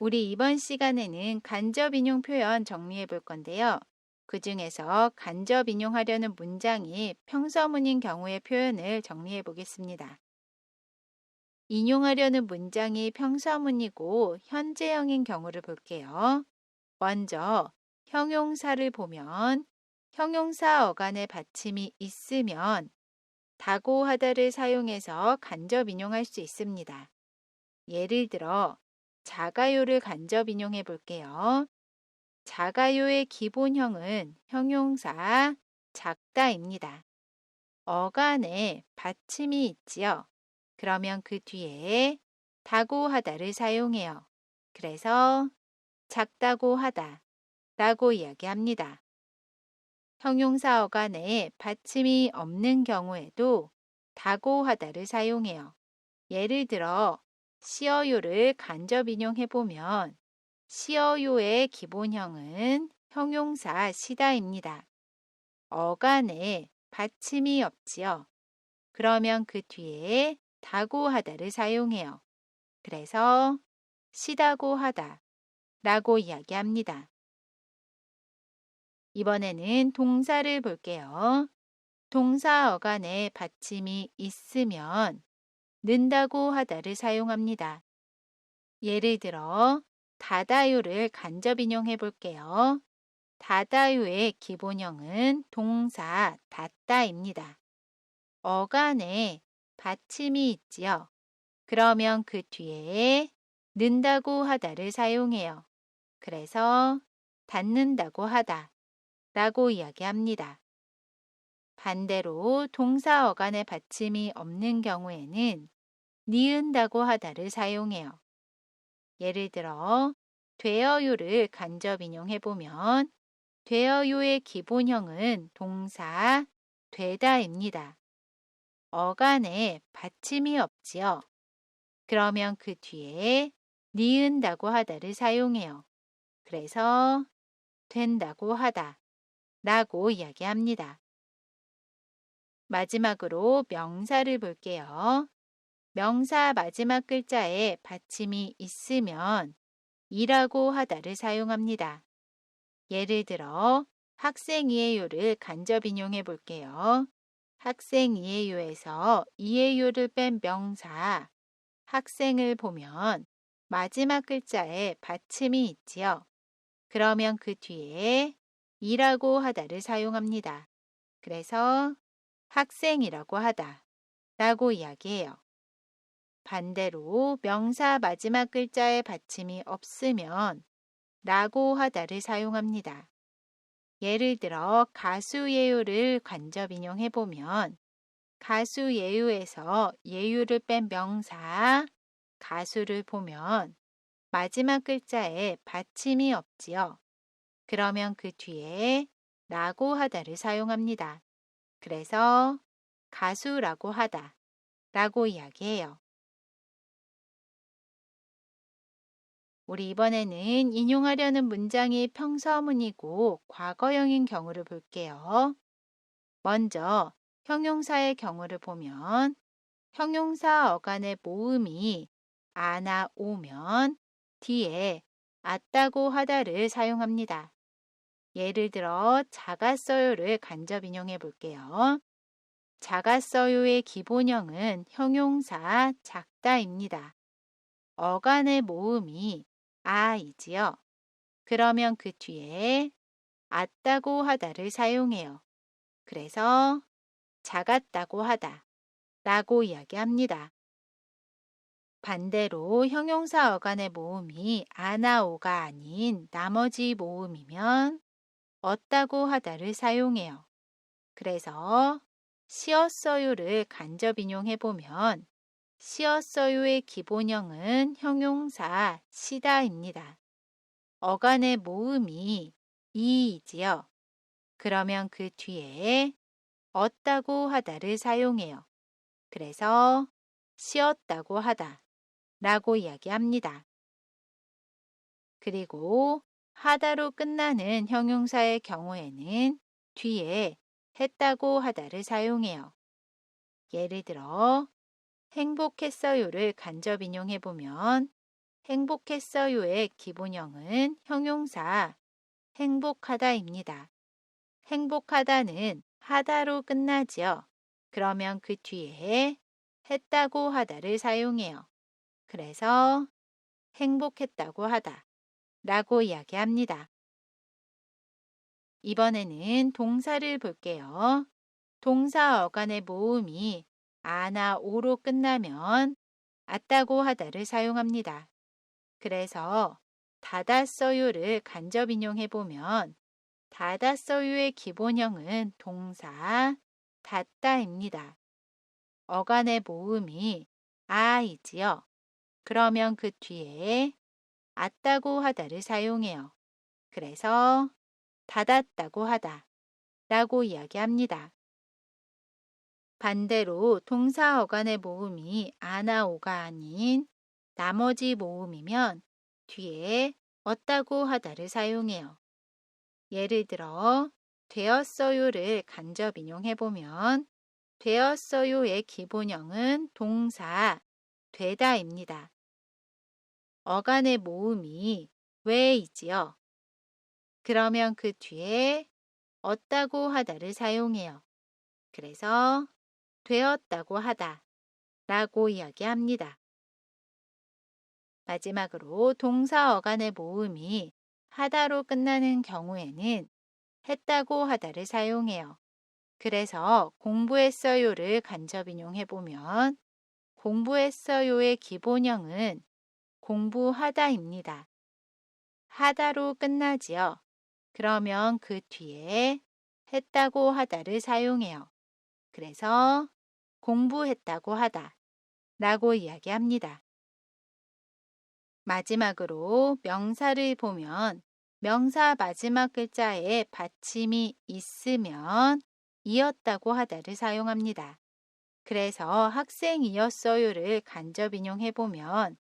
우리 이번 시간에는 간접 인용 표현 정리해 볼 건데요. 그 중에서 간접 인용하려는 문장이 평서문인 경우의 표현을 정리해 보겠습니다. 인용하려는 문장이 평서문이고 현재형인 경우를 볼게요. 먼저 형용사를 보면 형용사 어간의 받침이 있으면 다고 하다를 사용해서 간접 인용할 수 있습니다. 예를 들어 자가요를 간접 인용해 볼게요. 자가요의 기본형은 형용사 작다입니다. 어간에 받침이 있지요. 그러면 그 뒤에 다고 하다를 사용해요. 그래서 작다고 하다 라고 이야기합니다. 형용사 어간에 받침이 없는 경우에도 다고 하다를 사용해요. 예를 들어 시어요를 간접 인용해 보면 시어요의 기본형은 형용사 시다입니다. 어간에 받침이 없지요. 그러면 그 뒤에 다고 하다를 사용해요. 그래서 시다고 하다 라고 이야기합니다. 이번에는 동사를 볼게요. 동사 어간에 받침이 있으면 는다고 하다를 사용합니다. 예를 들어 다다요를 간접 인용해 볼게요. 다다요의 기본형은 동사 닫다입니다. 어간에 받침이 있지요. 그러면 그 뒤에 는다고 하다를 사용해요. 그래서 닫는다고 하다 라고 이야기합니다. 반대로 동사 어간의 받침이 없는 경우에는 니은다고 하다를 사용해요. 예를 들어 되어요를 간접 인용해 보면 되어요의 기본형은 동사 되다입니다. 어간에 받침이 없지요. 그러면 그 뒤에 니은다고 하다를 사용해요. 그래서 된다고 하다 라고 이야기합니다. 마지막으로 명사를 볼게요. 명사 마지막 글자에 받침이 있으면 이라고 하다를 사용합니다. 예를 들어 학생 이해요를 간접 인용해 볼게요. 학생 이해요에서 이해요를 뺀 명사 학생을 보면 마지막 글자에 받침이 있지요. 그러면 그 뒤에 이라고 하다를 사용합니다. 그래서 학생이라고 하다 라고 이야기해요. 반대로 명사 마지막 글자에 받침이 없으면 라고 하다를 사용합니다. 예를 들어 가수 예유를 간접 인용해 보면 가수 예유에서 예유를 뺀 명사 가수를 보면 마지막 글자에 받침이 없지요. 그러면 그 뒤에 라고 하다를 사용합니다. 그래서 가수라고 하다 라고 이야기해요. 우리 이번에는 인용하려는 문장이 평서문이고 과거형인 경우를 볼게요. 먼저 형용사의 경우를 보면 형용사 어간의 모음이 아나 오면 뒤에 아따고 하다를 사용합니다. 예를 들어 작았어요를 간접 인용해 볼게요. 작았어요의 기본형은 형용사 작다입니다. 어간의 모음이 아이지요. 그러면 그 뒤에 아따고 하다를 사용해요. 그래서 작았다고 하다 라고 이야기합니다. 반대로 형용사 어간의 모음이 아나오가 아닌 나머지 모음이면 얻다고 하다를 사용해요. 그래서 시었어요를 간접 인용해 보면 시었어요의 기본형은 형용사 시다입니다. 어간의 모음이 이이지요. 그러면 그 뒤에 얻다고 하다를 사용해요. 그래서 쉬었다고 하다 라고 이야기합니다. 그리고 하다로 끝나는 형용사의 경우에는 뒤에 했다고 하다를 사용해요. 예를 들어 행복했어요를 간접 인용해 보면 행복했어요의 기본형은 형용사 행복하다입니다. 행복하다는 하다로 끝나지요. 그러면 그 뒤에 했다고 하다를 사용해요. 그래서 행복했다고 하다 라고 이야기합니다. 이번에는 동사를 볼게요. 동사 어간의 모음이 아나 오로 끝나면 아다고 하다를 사용합니다. 그래서 닫았어요를 간접 인용해 보면 닫았어요의 기본형은 동사 닫다입니다. 어간의 모음이 아이지요. 그러면 그 뒤에 아다고 하다를 사용해요. 그래서 닫았다고 하다 라고 이야기합니다. 반대로 동사 어간의 모음이 아나 오가 아닌 나머지 모음이면 뒤에 어다고 하다를 사용해요. 예를 들어 되었어요를 간접 인용해보면 되었어요의 기본형은 동사 되다입니다. 어간의 모음이 왜이지요. 그러면 그 뒤에 얻다고 하다를 사용해요. 그래서 되었다고 하다 라고 이야기합니다. 마지막으로 동사 어간의 모음이 하다로 끝나는 경우에는 했다고 하다를 사용해요. 그래서 공부했어요를 간접 인용해보면 공부했어요의 기본형은 공부하다입니다. 하다로 끝나지요. 그러면 그 뒤에 했다고 하다를 사용해요. 그래서 공부했다고 하다 라고 이야기합니다. 마지막으로 명사를 보면 명사 마지막 글자에 받침이 있으면 이었다고 하다를 사용합니다. 그래서 학생이었어요를 간접 인용해보면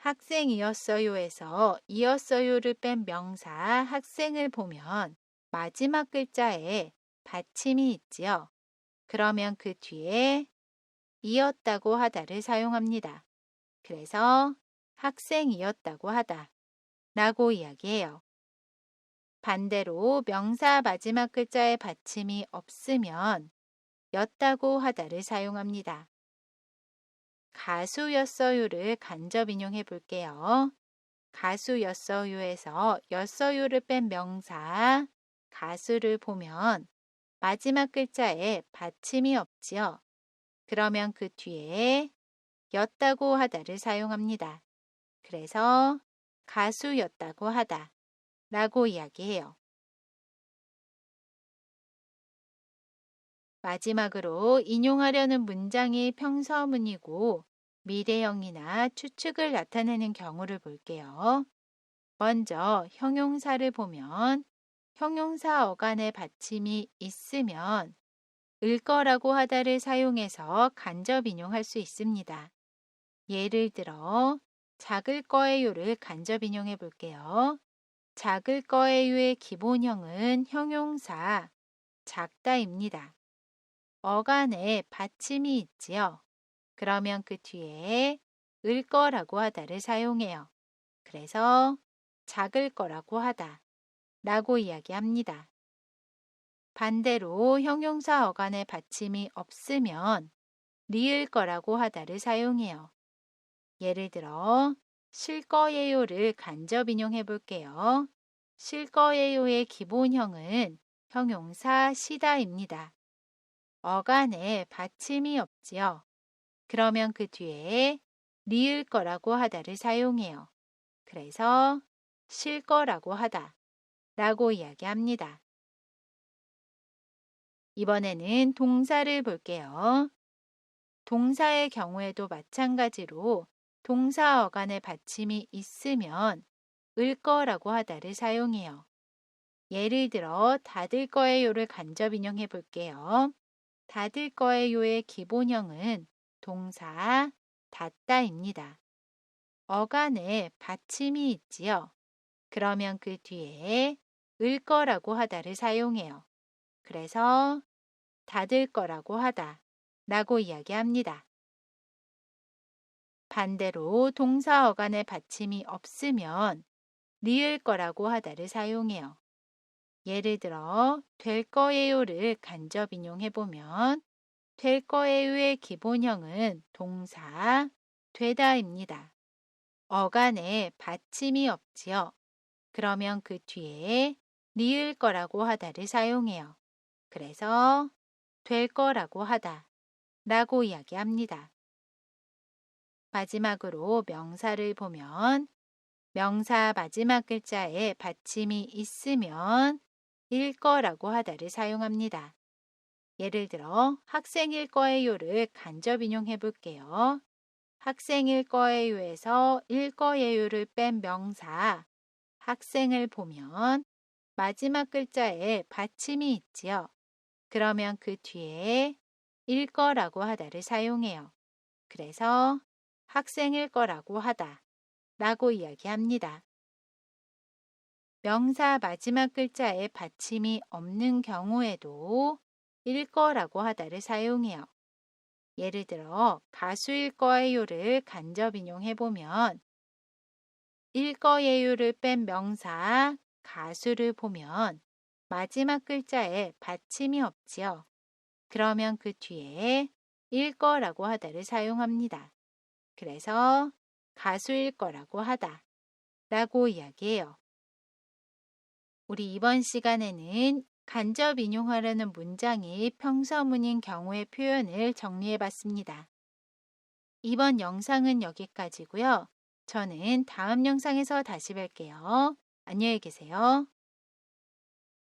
학생이었어요에서 이었어요를 뺀 명사 학생을 보면 마지막 글자에 받침이 있지요. 그러면 그 뒤에 이었다고 하다를 사용합니다. 그래서 학생이었다고 하다 라고 이야기해요. 반대로 명사 마지막 글자에 받침이 없으면 였다고 하다를 사용합니다. 가수였어요를 간접 인용해 볼게요. 가수였어요에서 였어요를 뺀 명사 가수를 보면 마지막 글자에 받침이 없지요. 그러면 그 뒤에 였다고 하다를 사용합니다. 그래서 가수였다고 하다 라고 이야기해요. 마지막으로 인용하려는 문장이 평서문이고 미래형이나 추측을 나타내는 경우를 볼게요. 먼저 형용사를 보면 형용사 어간의 받침이 있으면 을 거라고 하다를 사용해서 간접 인용할 수 있습니다. 예를 들어 작을 거예요를 간접 인용해 볼게요. 작을 거예요의 기본형은 형용사 작다입니다. 어간에 받침이 있지요. 그러면 그 뒤에 을 거라고 하다를 사용해요. 그래서 작을 거라고 하다 라고 이야기합니다. 반대로 형용사 어간에 받침이 없으면 리을 거라고 하다를 사용해요. 예를 들어 실 거예요를 간접 인용해 볼게요. 실 거예요의 기본형은 형용사 시다입니다. 어간에 받침이 없지요. 그러면 그 뒤에 리을 거라고 하다를 사용해요. 그래서 실 거라고 하다 라고 이야기합니다. 이번에는 동사를 볼게요. 동사의 경우에도 마찬가지로 동사 어간에 받침이 있으면 을 거라고 하다를 사용해요. 예를 들어 닫을 거예요를 간접 인용해 볼게요. 닫을 거예요의 기본형은 동사 닫다입니다. 어간에 받침이 있지요. 그러면 그 뒤에 을 거라고 하다를 사용해요. 그래서 닫을 거라고 하다 라고 이야기합니다. 반대로 동사 어간에 받침이 없으면 리을 거라고 하다를 사용해요. 예를 들어 될 거예요를 간접 인용해 보면 될 거예요의 기본형은 동사 되다입니다. 어간에 받침이 없지요. 그러면 그 뒤에 리을 거라고 하다를 사용해요. 그래서 될 거라고 하다 라고 이야기합니다. 마지막으로 명사를 보면 명사 마지막 글자에 받침이 있으면 일 거라고 하다를 사용합니다. 예를 들어 학생일 거예요를 간접 인용해 볼게요. 학생일 거예요에서 일 거예요를 뺀 명사 학생을 보면 마지막 글자에 받침이 있지요. 그러면 그 뒤에 일 거라고 하다를 사용해요. 그래서 학생일 거라고 하다 라고 이야기합니다. 명사 마지막 글자에 받침이 없는 경우에도 일 거라고 하다를 사용해요. 예를 들어 가수일 거예요를 간접 인용해 보면 일 거예요를 뺀 명사 가수를 보면 마지막 글자에 받침이 없지요. 그러면 그 뒤에 일 거라고 하다를 사용합니다. 그래서 가수일 거라고 하다 라고 이야기해요. 우리 이번 시간에는 간접 인용하려는 문장이 평서문인 경우의 표현을 정리해 봤습니다. 이번 영상은 여기까지고요. 저는 다음 영상에서 다시 뵐게요. 안녕히 계세요.